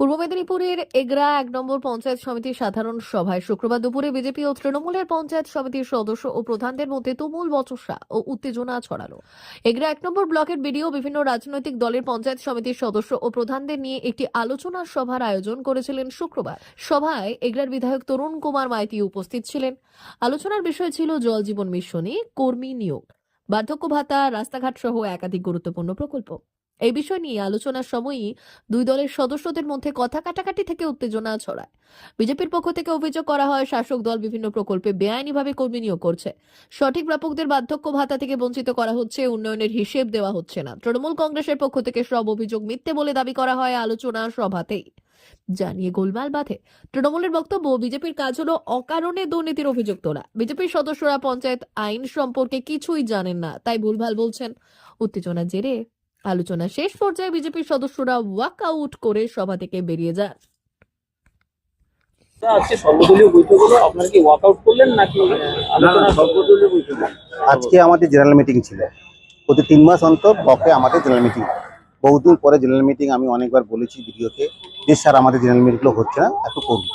পূর্ব মেদিনীপুরের এগরা এক নম্বর পঞ্চায়েত সমিতির সাধারণ সভায় শুক্রবার দুপুরে বিজেপি ও তৃণমূলের পঞ্চায়েত সমিতির সদস্য ও প্রধানদের মধ্যে তুমুল বচসা ও উত্তেজনা ছড়ালো। এগরা এক নম্বর ব্লকের বিডিও বিভিন্ন রাজনৈতিক দলের পঞ্চায়েত সমিতির সদস্য ও প্রধানদের নিয়ে একটি আলোচনা সভার আয়োজন করেছিলেন শুক্রবার। সভায় এগরার বিধায়ক তরুণ কুমার মাইতি উপস্থিত ছিলেন। আলোচনার বিষয় ছিল জল জীবন মিশনে কর্মী নিয়োগ। বার্ধক্য ভাতা, রাস্তাঘাট সহ একাধিক গুরুত্বপূর্ণ প্রকল্প। এই বিষয় নিয়ে আলোচনার সময়ই দুই দলের সদস্যদের মধ্যে কথা কাটাকাটি থেকে উত্তেজনা ছড়ায়। বিজেপির পক্ষ থেকে অভিযোগ করা হয়, শাসক দল বিভিন্ন প্রকল্পে বেআইনিভাবে কর্মী নিয়োগ করছে। সঠিক প্রাপকদের বার্ধক্য ভাতা থেকে বঞ্চিত করা হচ্ছে, উন্নয়নের হিসেব দেওয়া হচ্ছে না। তৃণমূল কংগ্রেসের পক্ষ থেকে সব অভিযোগ মিথ্যে বলে দাবি করা হয় আলোচনা সভাতেই। জানিয়ে গোলমাল বাঁধে। তৃণমূলের বক্তব্য, বিজেপির কাজ হলো অকারণে দুর্নীতির অভিযোগ তোলা। বিজেপির সদস্যরা পঞ্চায়েত আইন সম্পর্কে কিছুই জানেন না, তাই ভুলভাল বলছেন। উত্তেজনার জেরে আলোচনা শেষ পর্যায়ে বিজেপির সদস্যরা ওয়াক আউট করে সভা থেকে বেরিয়ে যান। আজকে সর্বদলীয় বৈঠক হলো আপনারা কি ওয়াকআউট করলেন নাকি আলোচনা সর্বদলীয় বৈঠক? আজকে আমাদের জেনারেল মিটিং ছিল। প্রতি তিন মাস অন্তর ব্লকে আমাদের জেনারেল মিটিং। বহুদিন পরে জেনারেল মিটিং আমি অনেকবার বলেছি ভিডিওতে যে স্যার আমাদের জেনারেল মিটিংগুলো হচ্ছে না একটু করুন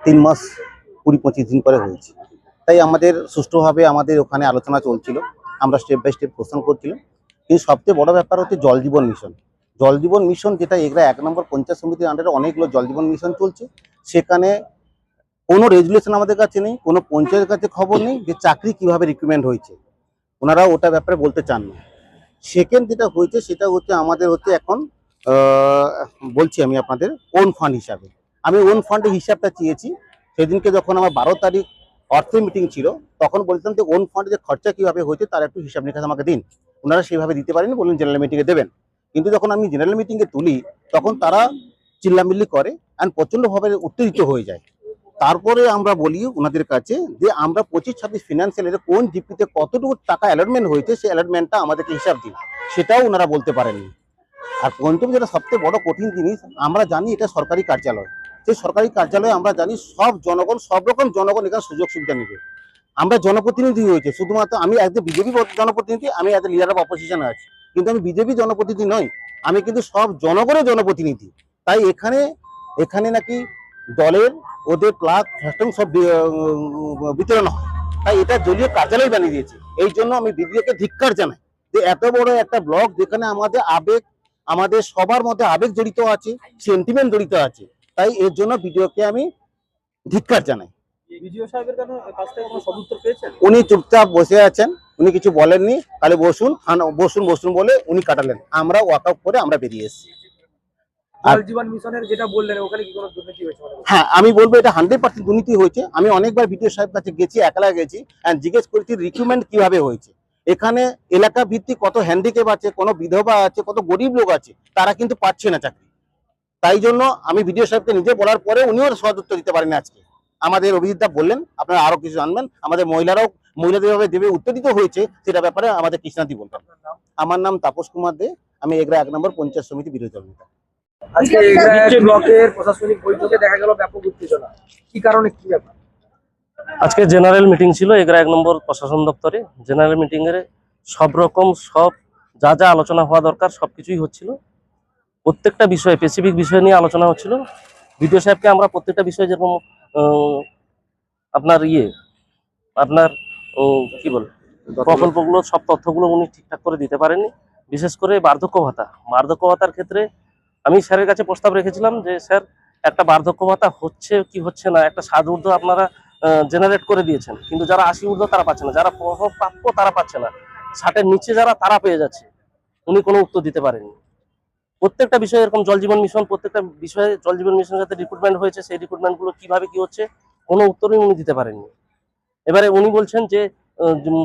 তিন মাস কুড়ি পঁচিশ দিন পরে হয়েছে। তাই আমাদের সুষ্ঠুভাবে আমাদের ওখানে আলোচনা চলছিল। আমরা স্টেপ বাই স্টেপ কোশ্চেন করছিলাম। কিন্তু সবচেয়ে বড় ব্যাপার হচ্ছে জল জীবন মিশন। জল জীবন মিশন যেটা এগুলা এক নম্বর পঞ্চায়েত সমিতির আন্ডারে অনেকগুলো জল জীবন মিশন চলছে। সেখানে কোনো রেজুলেশন আমাদের কাছে নেই, কোনো পঞ্চায়েতের কাছে খবর নেই যে চাকরি কীভাবে রিক্রুটমেন্ট হয়েছে। ওনারা ওটা ব্যাপারে বলতে চান না। সেকেন্ড যেটা হয়েছে, সেটা হচ্ছে আমাদের হচ্ছে এখন বলছি আমি আপনাদের ওন ফান্ড হিসাবে। আমি ওন ফান্ডের হিসাবটা চেয়েছি। সেদিনকে যখন আমার বারো তারিখ অর্থের মিটিং ছিল, তখন বলতাম যে ওন ফান্ডে যে খরচা কীভাবে হয়েছে, তার একটু হিসাব নিকাশ আমাকে দিন। ওনারা সেইভাবে দিতে পারেনি, বললেন জেনারেল মিটিংয়ে দেবেন। কিন্তু যখন আমি জেনারেল মিটিংয়ে তুলি, তখন তারা চিল্লামিল্লি করে অ্যান্ড প্রচণ্ডভাবে উত্তেজিত হয়ে যায়। তারপরে আমরা বলি ওনাদের কাছে যে, আমরা পঁচিশ ছাব্বিশ ফিনান্সিয়াল এর কোন জিপিতে কতটুকু টাকা অ্যালটমেন্ট হয়েছে, সেই অ্যালটমেন্টটা আমাদেরকে হিসাব দিন। সেটাও ওনারা বলতে পারেননি। আর পঞ্চম যেটা সবচেয়ে বড় কঠিন জিনিস, আমরা জানি এটা সরকারি কার্যালয়। সেই সরকারি কার্যালয়ে আমরা জানি সব জনগণ, সব রকম জনগণ এখানে সুযোগ সুবিধা নেবে। আমরা জনপ্রতিনিধি হয়েছে। শুধুমাত্র আমি অ্যাজ বিজেপি জনপ্রতিনিধি, আমি অ্যাজ লিডার অফ অপোজিশন আছি। কিন্তু আমি বিজেপি জনপ্রতিনিধি নই, আমি কিন্তু সব জনগণের জনপ্রতিনিধি। তাই এখানে এখানে নাকি দলের ওদের প্লাগ ফ্যাস্টং সব বিতরণ হয়। তাই এটা দলীয় কার্যালয় বানিয়ে দিয়েছে। এই জন্য আমি বিডিওকে ধিক্কার জানাই যে এত বড় একটা ব্লক যেখানে আমাদের আবেগ, আমাদের সবার মধ্যে আবেগ জড়িত আছে সেন্টিমেন্ট জড়িত আছে। তাই এর জন্য বিডিওকে আমি ধিক্কার জানাই। উনি চুপচাপ বসে আছেন উনি কিছু বলেননি তাহলে বসুন বসুন বসুন বলে উনি কাটালেন। আমরা ওয়াকআউট করে আমরা বেরিয়ে এসেছি। হ্যাঁ আমি বলব এটা হান্ড্রেড পার্সেন্ট দুর্নীতি হয়েছে। আমি অনেকবার সাহেব কাছে গেছি একলা গেছি জিজ্ঞেস করেছি রিক্রুটমেন্ট কীভাবে হয়েছে। এখানে এলাকা ভিত্তিক কত হ্যান্ডিক্যাপ আছে কোনো বিধবা আছে কত গরিব লোক আছে তারা কিন্তু পাচ্ছে না চাকরি। তাই জন্য আমি বিডিও সাহেবকে নিজে বলার পরে উনিও উত্তর দিতে পারেন আজকে। আমাদের অভিজিৎদা বললেন আপনারা আরও কিছু জানবেন। আমাদের মহিলারাও মহিলাদের ভাবে দেবে উত্তেজিত হয়েছে সেটা ব্যাপারে আমাদের কৃষ্ণাদি বলবেন আমার নাম তাপস কুমার দে আমি এগরা এক নম্বর পঞ্চায়েত সমিতি বিরোধী দল নেতা আজকে ব্লকের প্রশাসনিক বৈঠকে দেখা গেল ব্যাপক উত্তেজনা। কি কারণে কি ব্যাপার? আজকে জেনারেল মিটিং ছিল এগারো এক নম্বর প্রশাসন দপ্তরে। জেনারেল মিটিং এর সব রকম সব যা যা আলোচনা হওয়া দরকার সবকিছুই হচ্ছিল। প্রত্যেকটা বিষয়ে স্পেসিফিক বিষয় নিয়ে আলোচনা হচ্ছিল। বিডিও সাহেবকে আমরা প্রত্যেকটা বিষয়ে যেরকম আপনার ইয়ে আপনার উম, কি বল প্রকল্পগুলো সব তথ্যগুলো উনি ঠিকঠাক করে দিতে পারেননি। বিশেষ করে বার্ধক্য ভাতা। বার্ধক্য ভাতার ক্ষেত্রে আমি স্যারের কাছে প্রস্তাব রেখেছিলাম যে স্যার একটা বার্ধক্য ভাতা হচ্ছে কি হচ্ছে না একটা সাজ ঊর্ধ্ব আপনারা জেনারেট করে দিয়েছেন। কিন্তু যারা আশি ঊর্ধ্ব তারা পাচ্ছে না যারা প্র- প্রাপ্য তারা পাচ্ছে না। ষাটের নিচে যারা তারা পেয়ে যাচ্ছে। উনি কোনো উত্তর দিতে পারেননি। প্রত্যেকটা বিষয়ে এরকম জল জীবন মিশন, প্রত্যেকটা বিষয়ে জল জীবন মিশনের সাথে রিক্রুটমেন্ট হয়েছে, সেই রিক্রুটমেন্টগুলো কীভাবে কি হচ্ছে, কোনো উত্তরই উনি দিতে পারেননি। এবারে উনি বলছেন যে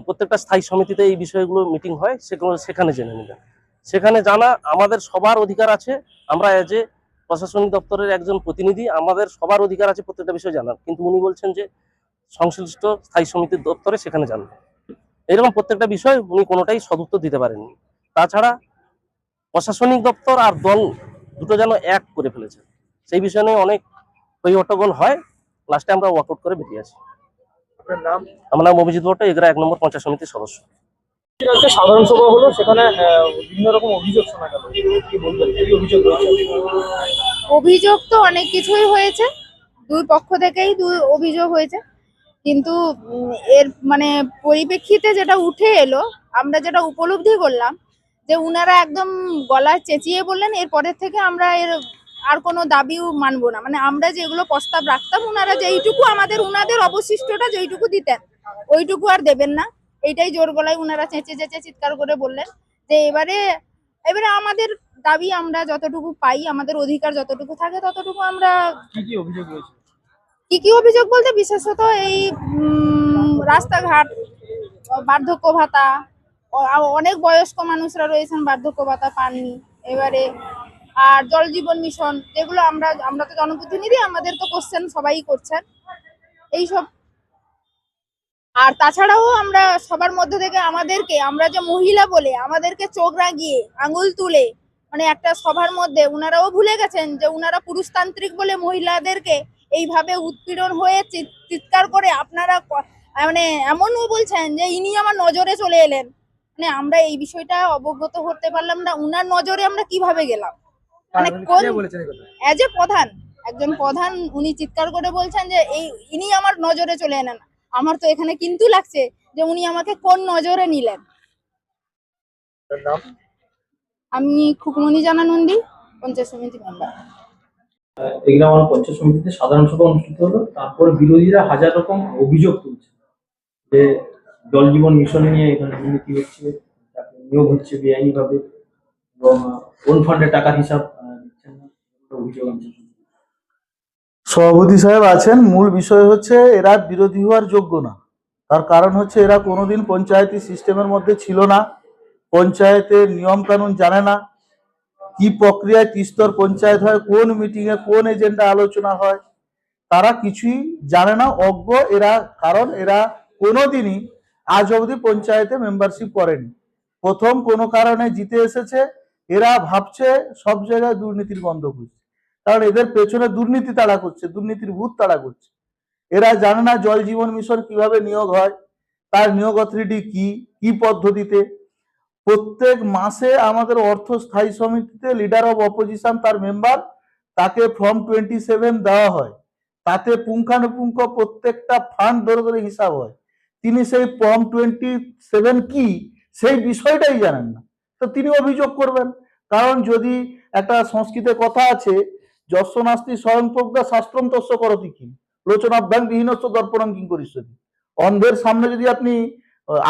প্রত্যেকটা স্থায়ী সমিতিতে এই বিষয়গুলো মিটিং হয়, সেগুলো সেখানে জেনে নেবেন। সেখানে জানা, আমাদের সবার অধিকার আছে, আমরা এজ এ প্রশাসনিক দপ্তরের একজন প্রতিনিধি, আমাদের সবার অধিকার আছে প্রত্যেকটা বিষয় জানার। কিন্তু উনি বলছেন যে, সংশ্লিষ্ট স্থায়ী সমিতির দপ্তরে সেখানে জানবে। এরকম প্রত্যেকটা বিষয় উনি কোনোটাই সদুত্তর দিতে পারেননি। তাছাড়া প্রশাসনিক দপ্তর আর দল দুটো যেন এক করে ফেলেছে। সেই বিষয় নিয়ে অনেক হই হট্টগোল হয় লাস্টে আমরা ওয়াকআউট করে বেরিয়ে আসি। আপনার আমার নাম অভিজিৎ ভট্ট এগরা এক নম্বর পঞ্চায়েত সমিতির সদস্য। আজকে সাধারণ সভা হলো সেখানে বিভিন্ন রকম অভিযোগ শোনা গেল। কি বলবেন? কি অভিযোগ অভিযোগ তো অনেক কিছুই হয়েছে। দুই পক্ষ থেকেই দুই অভিযোগ হয়েছে। কিন্তু এর মানে পরিপ্রেক্ষিতে যেটা উঠে এলো আমরা যেটা উপলব্ধি করলাম যে উনারা একদম গলা চেঁচিয়ে বললেন এরপরের থেকে আমরা এর আর কোনো দাবিও মানবো না। মানে আমরা যেগুলো প্রস্তাব রাখতাম উনারা যেইটুকু আমাদের উনাদের অবশিষ্টটা যেইটুকু দিতেন ওইটুকু আর দেবেন না। এইটাই জোর গলায় উনারা চেঁচে চেঁচে চিৎকার করে বললেন যে এবারে এবারে আমাদের দাবি আমরা যতটুকু পাই আমাদের অধিকার যতটুকু থাকে ততটুকু আমরা কি কি অভিযোগ বলতে বিশেষত এই উম, রাস্তাঘাট বার্ধক্য ভাতা অনেক বয়স্ক মানুষরা রয়েছেন বার্ধক্য ভাতা পাননি। এবারে, আর জল জীবন মিশন, যেগুলো আমরা আমরা তো জনপ্রতিনিধি, আমাদের তো কোশ্চেন সবাই করছেন। এইসব। আর তাছাড়াও আমরা সবার মধ্যে থেকে আমাদেরকে, আমরা যে মহিলা বলে, আমাদেরকে চোখ রাগিয়ে আঙুল তুলে মানে একটা সভার মধ্যে উনারাও ভুলে গেছেন যে উনারা পুরুষতান্ত্রিক বলে মহিলাদেরকে এইভাবে উৎপীড়ন হয়ে চিৎ- চিৎকার করে আপনারা মানে এমনও বলছেন যে ইনি আমার নজরে চলে এলেন। মানে আমরা এই বিষয়টা অবগত হতে পারলাম না। উনার নজরে আমরা কীভাবে গেলাম? মানে উনি কোন কে বলেছেন এই কথা অ্যাজ এ প্রধান একজন প্রধান উনি চিৎকার করে বলছেন যে এই ইনি আমার নজরে চলে এলেন। আমার তো এখানে কিন্তু লাগছে যে উনি আমাকে কোন নজরে নিলেন? আমি খুকমনি জানা নন্দী পঞ্চায়েত সমিতি মেম্বার এগুলো আমার পঞ্চায়েত সমিতিতে সাধারণ সভা অনুষ্ঠিত হলো। তারপর বিরোধীরা হাজার রকম অভিযোগ তুলছে। যে জল জীবন মিশন নিয়ে এখানে দুর্নীতি হচ্ছে, তারপরে নিয়োগ হচ্ছে বেআইনি ভাবে এবং কোন ফান্ডে টাকার হিসাব দিচ্ছেন না অভিযোগ আছে সভাপতি সাহেব আছেন, মূল বিষয় হচ্ছে এরা বিরোধী হওয়ার যোগ্য না। তার কারণ হচ্ছে এরা কোনোদিন পঞ্চায়েতি সিস্টেমের মধ্যে ছিল না, পঞ্চায়েতের নিয়ম কানুন জানে না, কি প্রক্রিয়ায় তিস্তর পঞ্চায়েত হয়, কোন মিটিং এ কোন এজেন্ডা আলোচনা হয়, তারা কিছুই জানে না, অজ্ঞ এরা, কারণ এরা কোনোদিনই আজ অবধি পঞ্চায়েতে মেম্বারশিপ করেনি। প্রথম কোনো কারণে জিতে এসেছে, এরা ভাবছে সব জায়গায় দুর্নীতির গন্ধ খুঁজছে। কারণ এদের পেছনে দুর্নীতি তাড়া করছে, দুর্নীতির ভূত তাড়া করছে। এরা জানে না জল জীবন মিশন কীভাবে নিয়োগ হয়, তার নিয়োগ অথরিটি কি কি পদ্ধতিতে। প্রত্যেক মাসে আমাদের অর্থ স্থায়ী সমিতিতে লিডার অফ অপোজিশন তার মেম্বার তাকে ফর্ম টোয়েন্টি সেভেন দেওয়া হয়। তাতে পুঙ্খানুপুঙ্খ প্রত্যেকটা ফান্ড ধরে ধরে হিসাব হয়। তিনি সেই ফর্ম টোয়েন্টি সেভেন কি? সেই বিষয়টাই জানেন না। তো তিনি অভিযোগ করবেন। কারণ যদি একটা সংস্কৃতে কথা আছে যস্য নাস্তি স্বয়ং প্রজ্ঞা শাস্ত্রম তস্য করতি কি লোচনাভ্যাং বিহীনস্য দর্পণম কিং করিষ্যতি। অন্ধের সামনে যদি আপনি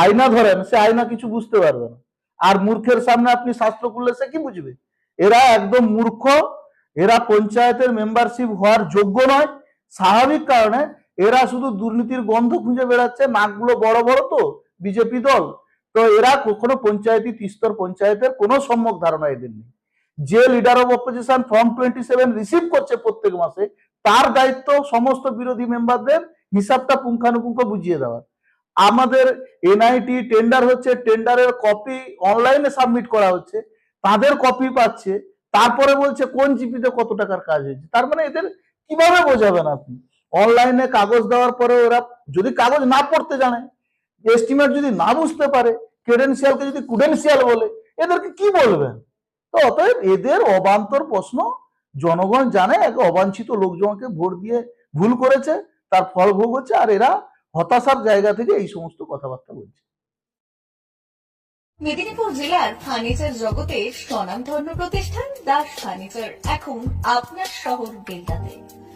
আয়না ধরেন, সে আয়না কিছু বুঝতে পারবে না। আর মূর্খের সামনে আপনি শাস্ত্র করলে সে কি বুঝবে? এরা একদম মূর্খ। এরা পঞ্চায়েতের মেম্বারশিপ হওয়ার যোগ্য নয়। স্বাভাবিক কারণে এরা শুধু দুর্নীতির গন্ধ খুঁজে বেড়াচ্ছে নাকগুলো বড় বড় তো, বিজেপি দল। তো এরা কখনো পঞ্চায়েতি, তিস্তর পঞ্চায়েতের কোনো সম্যক ধারণা এদের নেই। যে leader of opposition form twenty seven receive করছে প্রত্যেক মাসে, তার দায়িত্ব সমস্ত বিরোধী মেম্বারদের হিসাবটা পুঙ্খানুপুঙ্খ বুঝিয়ে দেওয়ার আমাদের এনআইটি টেন্ডার হচ্ছে টেন্ডারের কপি অনলাইনে সাবমিট করা হচ্ছে, তাদের কপি পাচ্ছে, তারপরে বলছে কোন জিপিতে কত টাকার কাজ হয়েছে। তার মানে এদের কীভাবে বোঝাবেন আপনি? অনলাইনে কাগজ দেওয়ার পরে ওরা যদি কাগজ না পড়তে জানে এস্টিমেট যদি না বুঝতে পারে ক্রেডেন্সিয়ালকে যদি কুডেন্সিয়াল বলে, এদেরকে কি বলবেন? তো অতএব এদের অবান্তর প্রশ্ন, জনগণ জানে, এক অবাঞ্ছিত লোকজনকে ভোট দিয়ে ভুল করেছে, তার ফল ভোগ হচ্ছে, আর এরা হতাশার জায়গা থেকে এই সমস্ত কথাবার্তা বলছে। মেদিনীপুর জেলার ফার্নিচার জগতের স্বনামধন্য প্রতিষ্ঠান, দাস ফার্নিচার। এখন আপনার শহর বেলদাতে